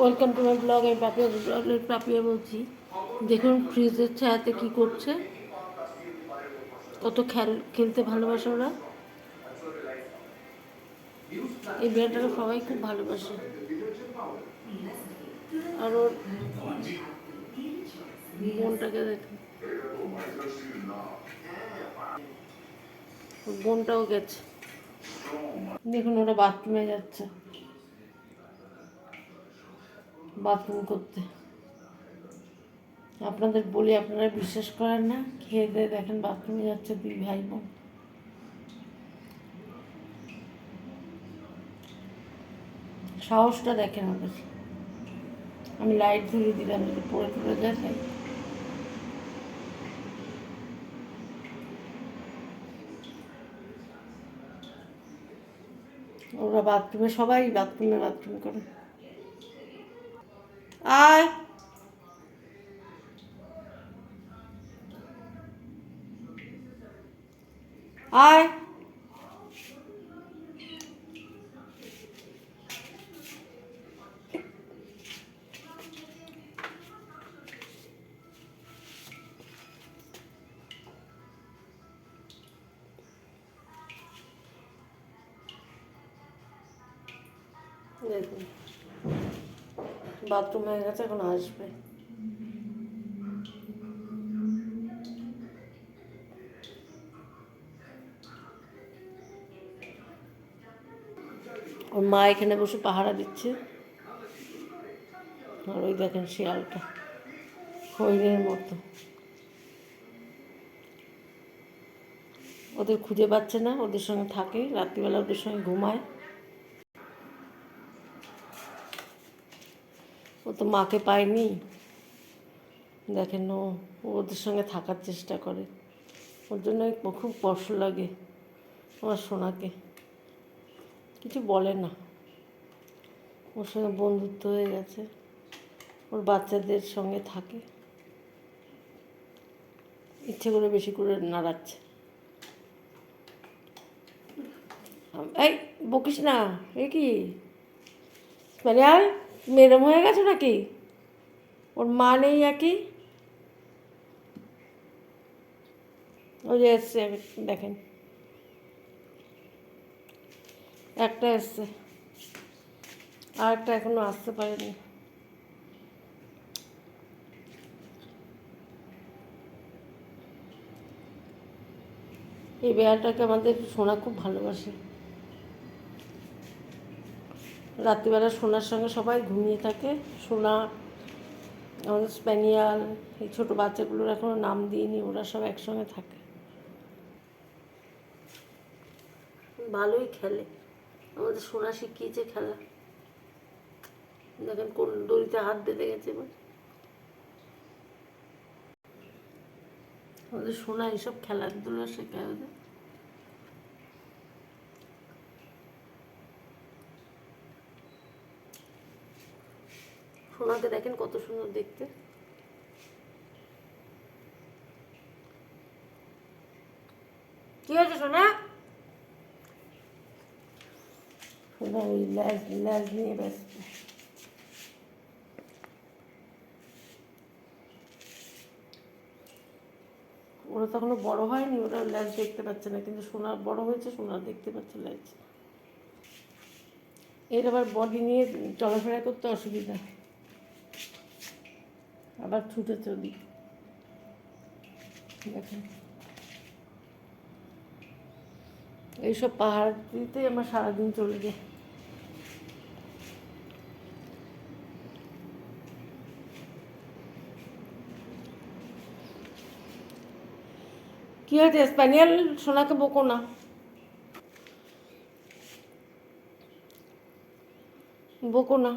Welcome to my blog, আমি পাপিয়া পাপিয়া বলছি। দেখুন, ফ্রিজের ছায়াতে কি করছে। কত খেল, খেলতে ভালোবাসে ওরা। এই বিড়ালটাকে সবাই খুব ভালোবাসে। আর ওর বোনটাকে দেখুন। বোনটাও গেছে। দেখুন, ওরা বাথরুমে যাচ্ছে। বাথরুম করতে। আপনাদের বলি, আপনারা বিশ্বাস করেন না? খেয়ে দিয়ে দেখেন বাথরুমে যাচ্ছে দুই ভাই বোন সাহসটা দেখেন ওদের আমি লাইট ধরিয়ে দিলাম, যদি পড়ে যায়, তাই। ওরা বাথরুমে, সবাই বাথরুমে, বাথরুম করে। 哎。哎。对对。বাথরুম হয়ে গেছে, এখন আসবে। ওর মা এখানে বসে পাহারা দিচ্ছে। আর ওই দেখেন শিয়ালটা হরিণের মতো। ওদের খুঁজে পাচ্ছে না, ওদের সঙ্গে থাকে, রাত্রিবেলা ওদের সঙ্গে ঘুমায়। ও তো মাকে পায়নি। দেখেন ও, ওদের সঙ্গে থাকার চেষ্টা করে। ওর জন্য খুব কষ্ট লাগে আমার সোনাকে। কিছু বলে না। ওর সঙ্গে বন্ধুত্ব হয়ে গেছে। ওর বাচ্চাদের সঙ্গে থাকে। ইচ্ছে করে বেশি করে নাড়াচ্ছে এই বকিস না। এ কি? আর মেরম হয়ে গেছে নাকি? ওর মা নেই একই? ওই যে এসছে, দেখেন। একটা এসছে। আর একটা এখনও আসতে পারেনি। এই বেড়াটাকে আমাদের সোনা খুব ভালোবাসে। রাত্রিবেলা সোনার সঙ্গে সবাই ঘুমিয়ে থাকে। সোনা, আমাদের স্প্যানিয়াল, এই ছোটো বাচ্চাগুলোর এখনও নাম দিইনি, ওরা সব একসঙ্গে থাকে। ভালোই খেলে। আমাদের সোনা শিখিয়েছে খেলা। দেখেন কোন দড়িতে হাত বেঁধে গেছে আমাদের সোনা এইসব খেলাধুলা শেখায় ওদের। সোনাকে দেখেন কত সুন্দর দেখতে। কি হয়েছে সোনা? সোনা, ওই ল্যাজ ল্যাজ নিয়ে ব্যস্ত। ওরা তখনও বড় হয়নি, ওরা ল্যাজ দেখতে পাচ্ছে না, কিন্তু সোনা বড় হয়েছে, সোনা দেখতে পাচ্ছে ল্যাজ। এর আবার বডি নিয়ে চলাফেরা করতে অসুবিধা। আবার ছুটে চলি। এইসব পাহাড় দিতে আমার সারাদিন চলে যায় কি হয়েছে, স্প্যানিয়াল সোনাকে বকো না? বকো না।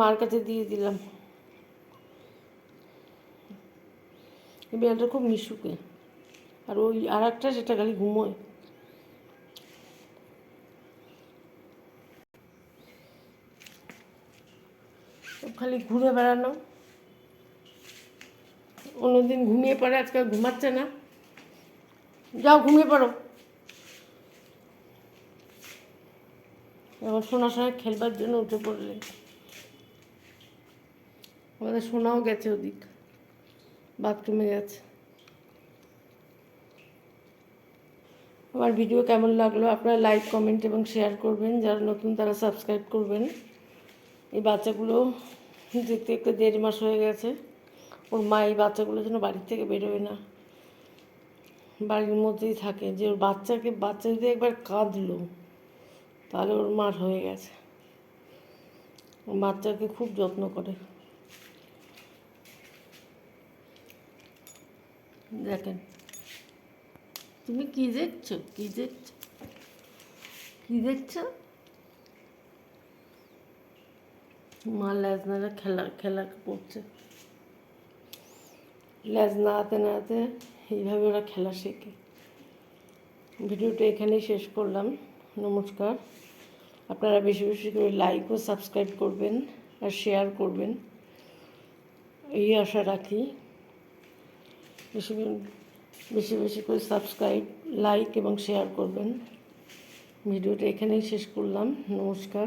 মার কাছে দিয়ে দিলাম। এই বিড়ালটা খুব মিশুকে। আর ওই আর একটা সেটা খালি ঘুমোয়। খালি ঘুরে বেড়ানো। অন্যদিন ঘুমিয়ে পড়ে আজকাল ঘুমাচ্ছে না। যাও, ঘুমিয়ে পড়ো। এবার সোনার সঙ্গে খেলবার জন্য উঠে পড়লে। আমাদের সোনাও গেছে ওদিক। বাথরুমে গেছে। আমার ভিডিও কেমন লাগল? আপনারা লাইক কমেন্ট এবং শেয়ার করবেন। যারা নতুন, তারা সাবস্ক্রাইব করবেন। এই বাচ্চাগুলো দেখতে দেখতে দেড় মাস হয়ে গেছে। ওর মা এই বাচ্চাগুলো যেন বাড়ির থেকে বেরোয় না। বাড়ির মধ্যেই থাকে। যে ওর বাচ্চাকে, বাচ্চা যদি একবার কাঁদলো, তাহলে ওর মার হয়ে গেছে। ওর বাচ্চাকে খুব যত্ন করে। দেখেন। তুমি কি দেখছ? কি দেখছ? কি দেখছ? মা ল্যাজ নাড়া খেলা খেলা করছে। ল্যাজ নাড়াতে নাড়াতে এইভাবে ওরা খেলা শেখে। ভিডিওটা এখানেই শেষ করলাম। নমস্কার। আপনারা বেশি বেশি করে লাইক ও সাবস্ক্রাইব করবেন আর শেয়ার করবেন। এই আশা রাখি। বেশি বেশি বেশি করে সাবস্ক্রাইব লাইক এবং শেয়ার করবেন। ভিডিওটা এখানেই শেষ করলাম। নমস্কার।